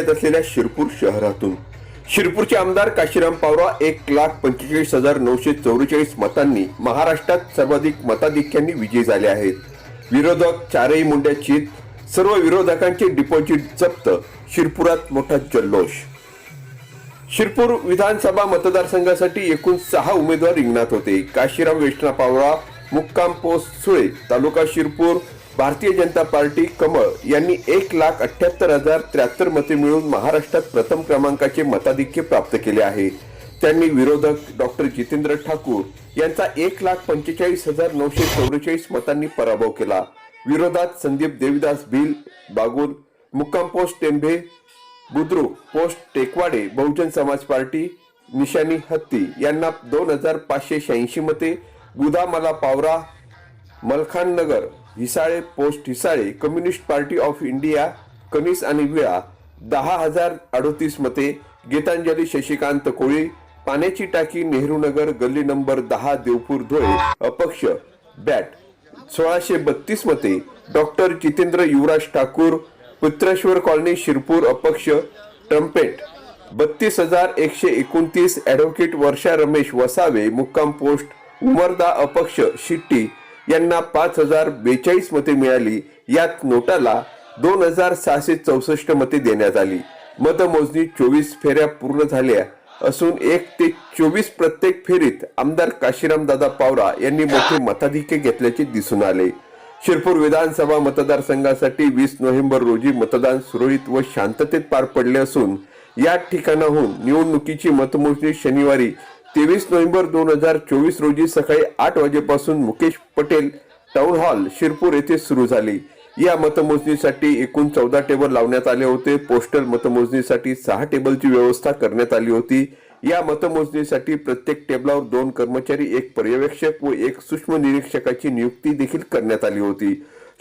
जिल्ह्यात असलेल्या शिरपूर शहरातून. शिरपूरचे आमदार काशीराम पावरा एक लाख पंचेचाळीस हजार नऊशे चौवेचाळीस मतांनी महाराष्ट्रात सर्वाधिक मताधिक्यांनी विजयी झाले आहेत. विरोधक चारही मुंड्या सर्व विरोधकांचे डिपॉझिट जप्त शिरपुरात मोठा जल्लोष. शिरपूर विधानसभा मतदारसंघासाठी एकूण सहा उमेदवार रिंगणात होते. काशीराम वेष्णा पावरा मुक्काम पोस्ट सुळे तालुका शिरपूर भारतीय जनता पार्टी कमळ यांनी एक लाख अठ्याहत्तर हजार त्र्याहत्तर मते मिळवून महाराष्ट्रात प्रथम क्रमांकाचे मताधिक्य प्राप्त केले आहे. त्यांनी विरोधक डॉक्टर जितेंद्र ठाकूर यांचा एक लाख पंचेचाळीस हजार नऊशे चौवेचाळीस मतांनी पराभव केला. विरोधात संदीप देवीदास भिल बागुल मुक्काम post Tembhe Budruk post Tekwade Bahujan Samaj party निशानी हत्ती यांना दोन हजार पाचशे शहाऐंशी मते Gudamla Pawra Malkhan Nagar Hisale post Hisale communist party of India कनिस आणि विळा दहा हजार अडोतीस मते गीतांजली शशिकांत कोळी पाण्याची टाकी नेहरू नगर गल्ली नंबर दहा देवपूर धुळे अपक्ष बॅट. सोळाशे बत्तीस मते डॉक्टर जितेंद्र युवराज ठाकूर पुत्रेश्वर कॉलनी शिरपूर अपक्ष ट्रम्पेट. बत्तीस हजार एकशे एकोणतीस ॲडव्होकेट वर्षा रमेश वसावे मुक्काम पोस्ट उमरदा अपक्ष शिट्टी यांना पाच हजार बेचाळीस मते मिळाली. यात नोटाला दोन हजार सहाशे चौसष्ट मते देण्यात आली. मतमोजणी चोवीस फेऱ्या पूर्ण झाल्या असून एक ते चोवीस प्रत्येक फेरीत आमदार काशीराम दादा पावरा यांनी मोठे मताधिक्य घेतल्याचे दिसून आले. शिरपूर विधानसभा मतदारसंघासाठी वीस नोव्हेंबर रोजी मतदान सुरळीत व शांततेत पार पडले असून या ठिकाणाहून निवडणुकीची मतमोजणी शनिवारी तेवीस नोव्हेंबर दोन हजार चोवीस रोजी सकाळी आठ वाजेपासून मुकेश पटेल टाउन हॉल शिरपूर येथे सुरू झाली. या मतमोजणीसाठी एकूण चौदा टेबल लावण्यात आले होते. पोस्टल मतमोजणीसाठी सहा टेबलची व्यवस्था करण्यात आली होती. या मतमोजणीसाठी प्रत्येक टेबलावर दोन कर्मचारी एक पर्यवेक्षक व एक सूक्ष्म निरीक्षकाची नियुक्ती देखील करण्यात आली होती.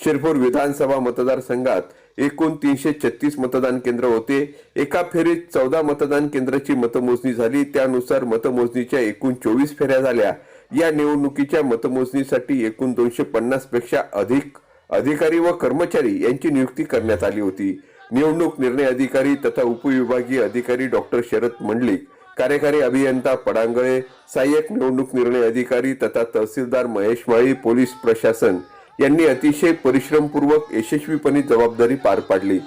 शिरपूर विधानसभा मतदारसंघात एकूण तीनशे छत्तीस मतदान केंद्र होते. एका फेरीत चौदा मतदान केंद्राची मतमोजणी झाली. त्यानुसार मतमोजणीच्या एकूण चोवीस फेऱ्या झाल्या. या निवडणुकीच्या मतमोजणीसाठी एकूण दोनशे पन्नासपेक्षा अधिक अधिकारी व कर्मचारी यांची नियुक्ती करण्यात आली होती. निवडणूक निर्णय अधिकारी तथा उपविभागीय अधिकारी डॉक्टर शरद मंडलिक कार्यकारी अभियंता पडांगळे सहाय्यक निवडणूक निर्णय अधिकारी तथा तहसीलदार महेश माळी पोलीस प्रशासन यांनी अतिशय परिश्रमपूर्वक यशस्वीपणे जबाबदारी पार पाडली.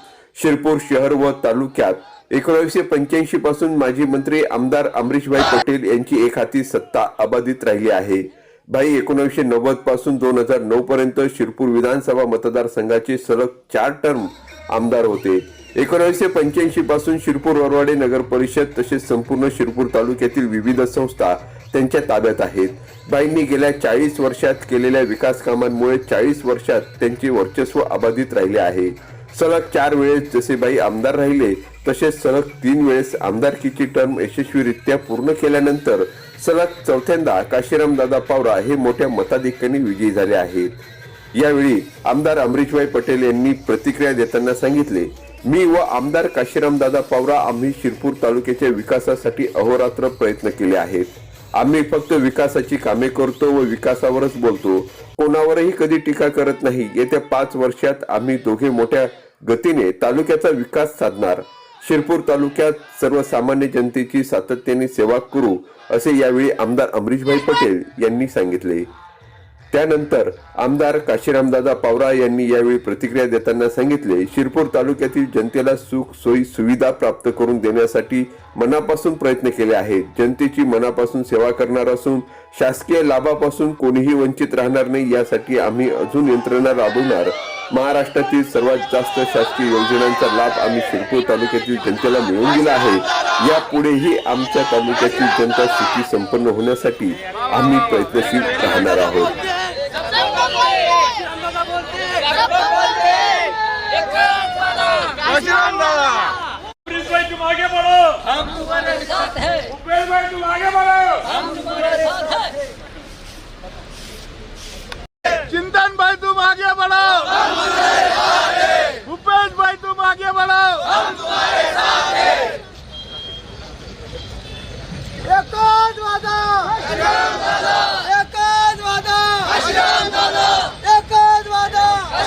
शिरपूर शहर व तालुक्यात एकोणीसशे पंच्याऐंशी पासून माजी मंत्री आमदार अमरीशभाई पटेल यांची एक हाती सत्ता अबाधित राहिली आहे. भाई एकोणीसशे नव्वदपासून दोन हजार नऊ पर्यंत शिरपूर विधानसभा मतदारसंघाचे सलग चार टर्म आमदार होते. एकोणीसशे पंच्याऐंशी पासून शिरपूर वरवाडे नगर परिषद तसेच संपूर्ण शिरपूर तालुक्यातील विविध संस्था त्यांच्या ताब्यात आहेत. बाईंनी गेल्या चाळीस वर्षात केलेल्या विकास कामांमुळे चाळीस वर्षात त्यांचे वर्चस्व अबाधित राहिले आहे. सलग चार वेळेस जसे बाई आमदार राहिले तसेच सलग तीन वेळेस आमदारकीची टर्म यशस्वीरित्या पूर्ण केल्यानंतर सलग चौथ्यांदा काशीराम दादा पावरा हे मोठ्या मताधिक्याने विजयी झाले आहेत. यावेळी आमदार अमरीशभाई पटेल यांनी प्रतिक्रिया देताना सांगितले मी व आमदार काशीराम दादा पावरा आम्ही शिरपूर तालुक्याच्या विकासासाठी अहोरात्र प्रयत्न केले आहेत. आम्ही फक्त विकासाची कामे करतो व विकासावरच बोलतो. कोणावरही कधी टीका करत नाही. येत्या पाच वर्षात आम्ही दोघे मोठ्या गतीने तालुक्याचा विकास साधणार. शिरपूर तालुक्यात सर्वसामान्य जनतेची सातत्याने सेवा करू असे यावेळी आमदार अमरीशभाई पटेल यांनी सांगितले. त्यानंतर आमदार काशीरामदादा पावरा यांनी यावेळी प्रतिक्रिया देताना सांगितले शिरपूर तालुक्यातील जनतेला सुख सोयी सुविधा प्राप्त करून देण्यासाठी मनापासून प्रयत्न केले आहेत. जनतेची मनापासून सेवा करणार असून शासकीय लाभापासून कोणीही वंचित राहणार नाही यासाठी आम्ही अजून यंत्रणा राबवणार. महाराष्ट्रातील सर्वात जास्त शासकीय योजनांचा लाभ आम्ही शिरपूर तालुक्यातील जनतेला मिळवून दिला आहे. यापुढेही आमच्या तालुक्यातील जनता सुखी संपन्न होण्यासाठी आम्ही प्रयत्नशील राहणार आहोत. आगे बढ़ो हम तुम्हारे साथ हैं भाई तुम आगे बढ़ो हम तुम्हारे साथ हैं चिंतन भाई तुम आगे बढ़ो भूपेश भाई तुम आगे बढ़ो एकच वादा. एकच वादा. दादा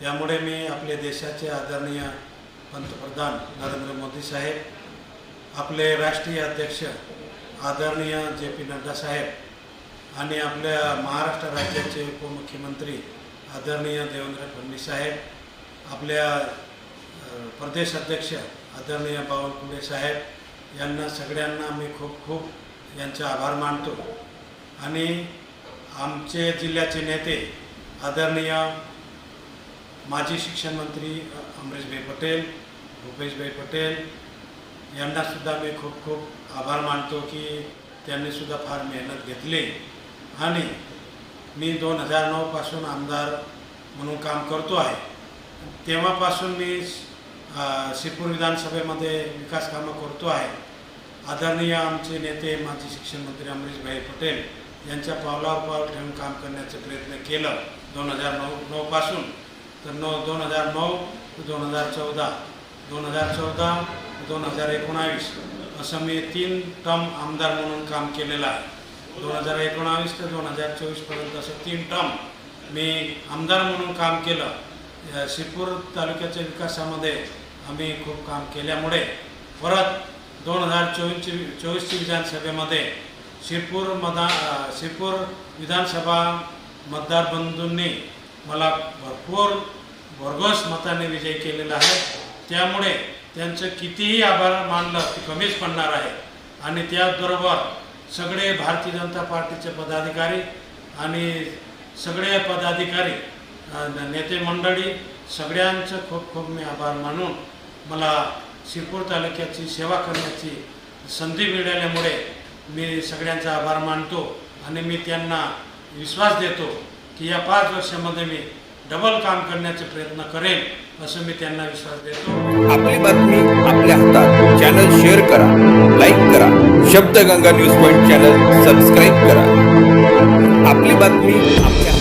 त्यामुळे मी आपल्या देशाचे आदरणीय पंतप्रधान नरेंद्र मोदी साहेब आपले राष्ट्रीय अध्यक्ष आदरणीय जे पी नड्डा साहेब आणि आपल्या महाराष्ट्र राज्याचे उपमुख्यमंत्री आदरणीय देवेंद्र फडणवीस साहेब आपल्या प्रदेश अध्यक्ष आदरणीय बावनकुळे साहेब यांना सगळ्यांना मी खूप खूप यांचा आभार मानतो. आणि आमचे जिल्ह्याचे नेते आदरणीय माजी शिक्षण मंत्री अमरीशभाई पटेल भूपेशभाई पटेल यांनासुद्धा मी खूप खूप आभार मानतो की त्यांनीसुद्धा फार मेहनत घेतली. आणि मी दोन हजार नऊपासून आमदार म्हणून काम करतो आहे. तेव्हापासून मी शिपूर शिरपूर विधानसभेमध्ये विकास कामं करतो आहे. आदरणीय आमचे नेते माजी शिक्षण मंत्री अमरीशभाई पटेल यांच्या पावलावर पाऊल ठेवून काम करण्याचा प्रयत्न केलं दोन हजार नऊ नऊपासून तर नऊ दोन हजार नऊ दोन हजार चौदा. दोन हजार चौदा दोन हजार एकोणावीस. असं मी तीन टर्म आमदार म्हणून काम केलेलं आहे. दोन हजार एकोणावीस ते दोन हजार चोवीसपर्यंत असं तीन टर्म मी आमदार म्हणून काम केलं. शिरपूर तालुक्याच्या विकासामध्ये आम्ही खूप काम केल्यामुळे परत दोन हजार चोवीसची चोवीसची विधानसभेमध्ये शिरपूर मदा शिरपूर विधानसभा मतदार बंधूंनी मला भरपूर भरघोस मताने विजय केलेला आहे. त्यामुळे त्यांचं कितीही आभार मानलं ते कमीच पडणार आहे. आणि त्याचबरोबर सगळे भारतीय जनता पार्टीचे पदाधिकारी आणि सगळे पदाधिकारी नेते मंडळी सगळ्यांचं खूप खूप मी आभार मानून मला शिरपूर तालुक्याची सेवा करण्याची संधी मिळाल्यामुळे मी सगळ्यांचा आभार मानतो आणि मी त्यांना विश्वास देतो की या पाच वर्षामध्ये मी डबल काम करण्याचा प्रयत्न करेन असं मी त्यांना विश्वास देतो. आपली बातमी आपल्या हातात. चॅनल शेअर करा लाईक करा. Shabdganga news point channel subscribe करा. आपली बातमी आपल्या